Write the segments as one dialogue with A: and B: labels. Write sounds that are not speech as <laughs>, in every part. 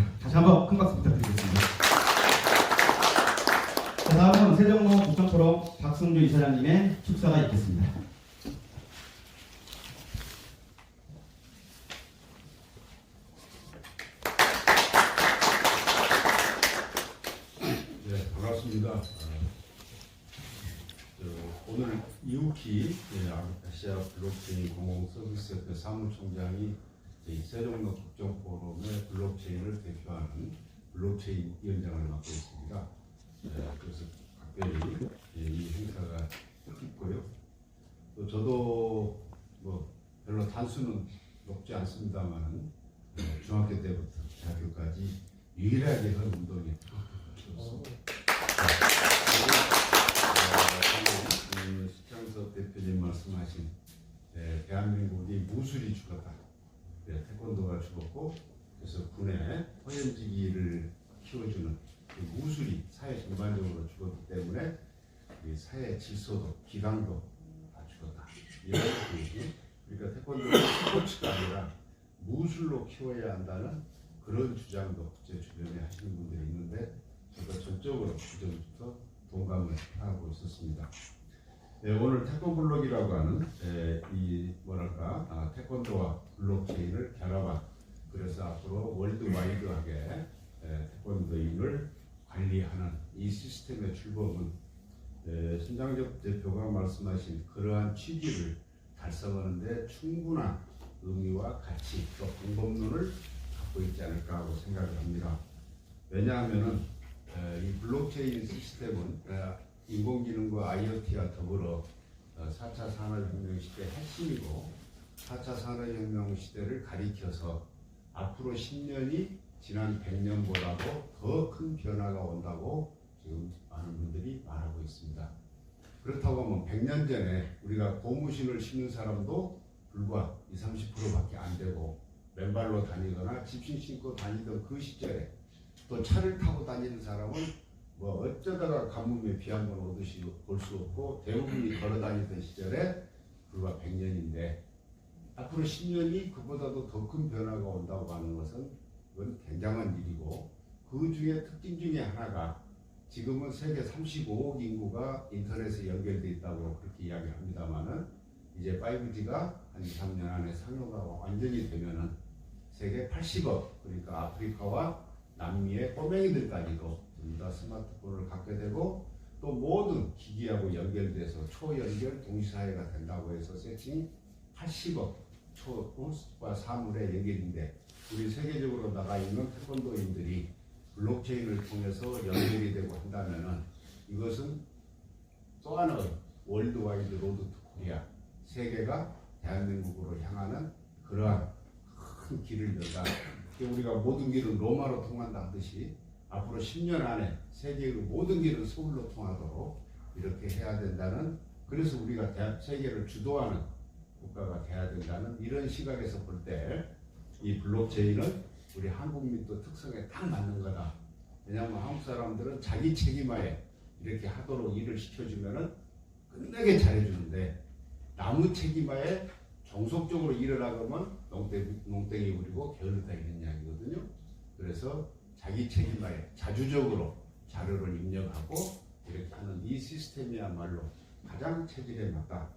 A: 있습니다. 다시 한번 큰 박수 부탁드리겠습니다. 자, 다음은 세종로 국정포럼 박승주 이사장님의 축사가 있겠습니다.
B: 네, 반갑습니다. 어, 저, 오늘 이우키 예, 아시아 블록체인 공공 서비스협회 사무총장이 저희 세종로 국정포럼의 블록체인을 대표하는 블록체인 위원장을 맡고 있습니다. 예, 그래서 각별히 예, 이 행사가 뜻깊고요. 또 저도 뭐 별로 단수는 높지 않습니다만은 어, 중학교 때부터 대학교까지 유일하게 한 운동이. 방금 시창섭 대표님 말씀하신 예, 대한민국이 무술이 죽었다. 예, 태권도가 죽었고 그래서 군의 허연지기를 키워주는 그 무술이 사회 전반적으로 죽었기 때문에 이 사회 질서도 기강도 다 죽었다. 이런 얘기. 그러니까 태권도는 스포츠가 아니라 무술로 키워야 한다는 그런 주장도 제 주변에 하시는 분들이 있는데 제가 전적으로 그전부터 동감을 하고 있었습니다. 네, 오늘 태권 블록이라고 하는 에, 이 태권도와 블록체인을 결합한 그래서 앞으로 월드와이드하게 에, 태권도인을 관리하는 이 시스템의 출범은 에, 신장적 대표가 말씀하신 그러한 취지를 달성하는데 충분한 의미와 가치 또 방법론을 갖고 있지 않을까 하고 생각을 합니다. 왜냐하면은 에, 이 블록체인 시스템은 에, 인공지능과 IoT와 더불어 어, 4차 산업혁명 시대 핵심이고 4차 산업혁명 시대를 가리켜서 앞으로 10년이 지난 100년보다도 더 큰 변화가 온다고 지금 많은 분들이 말하고 있습니다. 그렇다고 하면 100년 전에 우리가 고무신을 신는 사람도 불과 20, 30%밖에 안 되고 맨발로 다니거나 집신 신고 다니던 그 시절에 또 차를 타고 다니는 사람은 뭐 어쩌다가 가뭄에 비 한 번 오듯이 볼 수 없고 대부분이 걸어 다니던 시절에 불과 100년인데 앞으로 10년이 그보다도 더 큰 변화가 온다고 하는 것은 그건 굉장한 일이고 그 중에 특징 중에 하나가 지금은 세계 35억 인구가 인터넷에 연결돼 있다고 그렇게 이야기를 합니다만은 이제 5G가 한 2, 3년 안에 상용화가 완전히 되면은 세계 80억 그러니까 아프리카와 남미의 꼬맹이들까지도 전부 다 스마트폰을 갖게 되고 또 모든 기기하고 연결돼서 초연결 동시사회가 된다고 해서 세팅이 80억 초과 사물의 연결인데 우리 세계적으로 나가 있는 태권도인들이 블록체인을 통해서 연결이 되고 한다면은 이것은 또 하나의 월드와이드 로드 투 코리아 세계가 대한민국으로 향하는 그러한 큰 길을 열다. 우리가 모든 길은 로마로 통한다 하듯이 앞으로 10년 안에 세계의 모든 길은 서울로 통하도록 이렇게 해야 된다는 그래서 우리가 대- 세계를 주도하는 국가가 돼야 된다는 이런 시각에서 볼 때 이 블록체인은 우리 한국 민도 특성에 딱 맞는 거다. 왜냐하면 한국 사람들은 자기 책임하에 이렇게 하도록 일을 시켜주면은 끝나게 잘해주는데 나무 책임하에 종속적으로 일을 하면 농땡, 농땡이 부리고 게을르다 이런 이야기거든요. 그래서 자기 책임하에 자주적으로 자료를 입력하고 이렇게 하는 이 시스템이야말로 가장 체질에 맞다.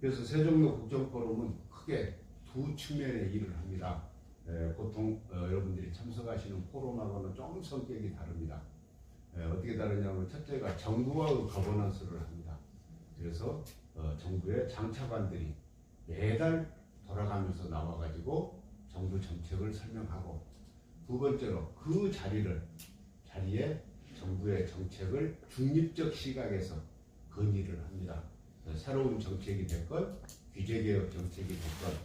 B: 그래서 세종로 국정포럼은 크게 두 측면의 일을 합니다. 에, 보통 어, 여러분들이 참석하시는 포럼하고는 조금 성격이 다릅니다. 에, 어떻게 다르냐면 첫째가 정부와의 거버넌스를 합니다. 그래서 어, 정부의 장차관들이 매달 돌아가면서 나와가지고 정부 정책을 설명하고 두 번째로 그 자리를 자리에 정부의 정책을 중립적 시각에서 건의를 합니다. 새로운 정책이 됐건 규제개혁 정책이 됐건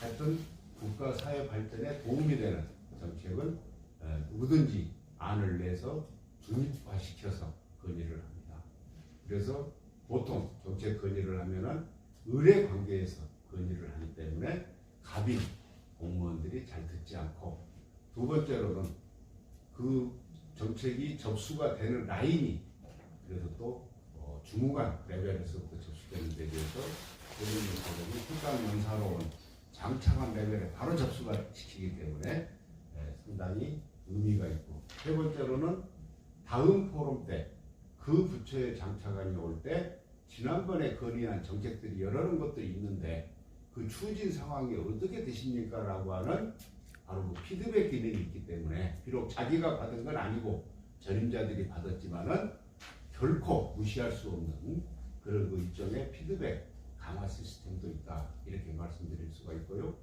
B: 하여튼 국가 사회 발전에 도움이 되는 정책은 에, 누구든지 안을 내서 중립화시켜서 건의를 합니다. 그래서 보통 정책 건의를 하면은 의뢰 관계에서 건의를 하기 때문에 갑인 공무원들이 잘 듣지 않고 두 번째로는 그 정책이 접수가 되는 라인이 그래서 또 어, 주무관 레벨에서부터 접수되는 데 대해서 본인의 사정이 특강 연사로운 장창한 레벨에 바로 접수가 시키기 때문에 에, 상당히 의미가 있고 세 번째로는 다음 포럼 때 그 부처의 장차관이 올 때 지난번에 건의한 정책들이 여러 것들이 있는데 그 추진 상황이 어떻게 되십니까 라고 하는 바로 그 피드백 기능이 있기 때문에 비록 자기가 받은 건 아니고 전임자들이 받았지만은 결코 무시할 수 없는 그런 그 일종의 피드백 강화 시스템도 있다 이렇게 말씀드릴 수가 있고요.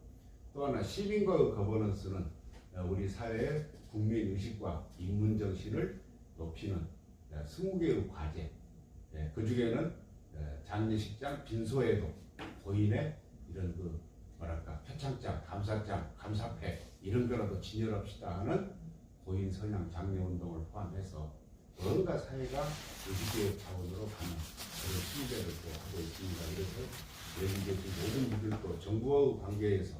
B: 또 하나 시민과의 거버넌스는 어, 우리 사회의 국민 의식과 인문 정신을 높이는 어, 20개의 과제 예, 그 중에는 어, 장례식장 빈소에도 고인의 이런 그 뭐랄까 표창장, 감사장, 감사패 이런 거라도 진열합시다 하는 고인 선양 장례 운동을 포함해서 뭔가 사회가 의식의 차원으로 가는 그런 신뢰를 또 하고 있습니다. 그래서 여기 계신 모든 분들도 정부와의 관계에서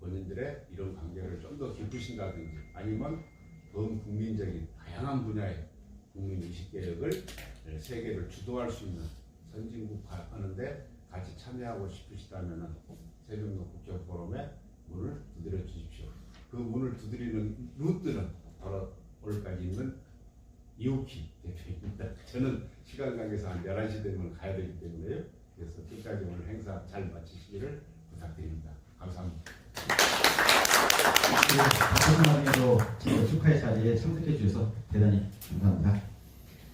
B: 본인들의 이런 관계를 좀 더 깊으신다든지 아니면 전 국민적인 다양한 분야의 국민 의식 개혁을 네, 세계를 주도할 수 있는 선진국화 하는데 같이 참여하고 싶으시다면은 세종로 국제 포럼에 문을 두드려 주십시오. 그 문을 두드리는 루트는 바로 오늘까지 있는 이오키 대표입니다. 저는 시간 관계상 한 11시 되면 가야 되기 때문에요. 그래서 끝까지 오늘 행사 잘 마치시기를 부탁드립니다. 감사합니다.
A: 박수만에도 축하의 자리에 참석해 주셔서 대단히 감사합니다.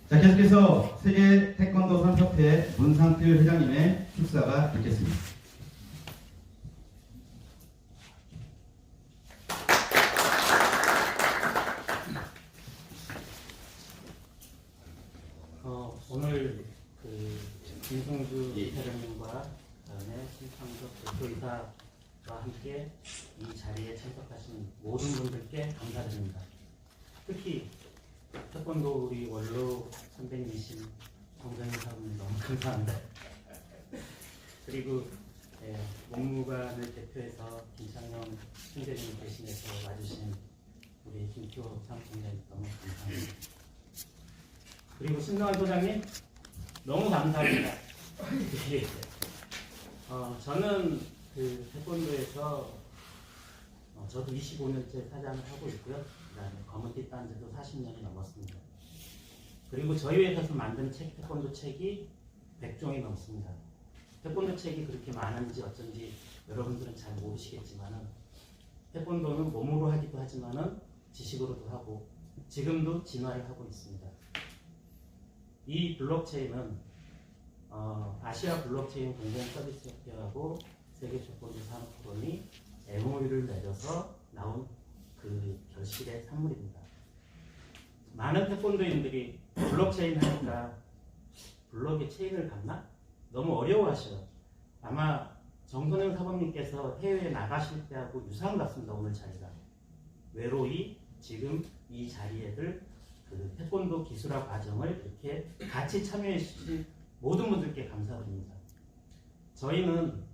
A: 자, 계속해서 세계 태권도 산협회 문상필 회장님의 축사가 있겠습니다.
C: 어, 오늘 그 김승주 회장님과 그다음에 신창석 대표이사와 함께 이 자리에 참석하신 모든 분들께 감사드립니다. 특히 태권도 우리 원로 선배님이신 정정희 사부님 너무 감사합니다. 그리고 예,文무관을 대표해서 김창영 총재님 대신해서 와주신 우리 김표 사무총장님 너무 감사합니다. 그리고 신동환 소장님 너무 감사합니다. <laughs> 예. 어, 저는 그 태권도에서 어, 저도 25년째 사장을 하고 있고요. 그다음에 검은띠 딴 지도 40년이 넘었습니다. 그리고 저희 회사에서 만든 책 태권도 책이 100종이 넘습니다. 태권도 책이 그렇게 많은지 어쩐지 여러분들은 잘 모르시겠지만은 태권도는 몸으로 하기도 하지만은 지식으로도 하고 지금도 진화를 하고 있습니다. 이 블록체인은 어, 아시아 블록체인 공공 서비스 협회하고 세계 조건주 산업 포럼이 MOU를 맺어서 나온 그 결실의 산물입니다. 많은 태권도인들이 블록체인 하니까 블록에 체인을 갖나? 너무 어려워하셔요. 아마 정선영 사범님께서 해외에 나가실 때하고 유사한 것 같습니다. 오늘 자리가 외로이 지금 이 자리에들 그 태권도 기술화 과정을 이렇게 같이 참여해 주신 모든 분들께 감사드립니다. 저희는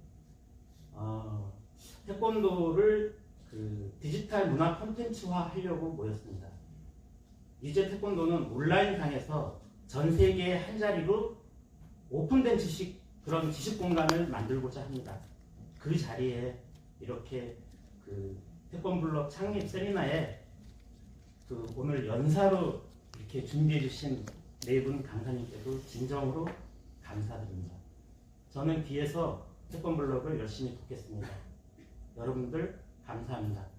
C: 어, 태권도를 그 디지털 문화 콘텐츠화 하려고 모였습니다. 이제 태권도는 온라인상에서 전 세계 한 자리로 오픈된 지식 그런 지식 공간을 만들고자 합니다. 그 자리에 이렇게 그 태권블록 창립 세미나에 그 오늘 연사로 이렇게 준비해 주신 네 분 강사님께도 진정으로 감사드립니다. 저는 뒤에서 태권블록을 열심히 돕겠습니다. 여러분들 감사합니다.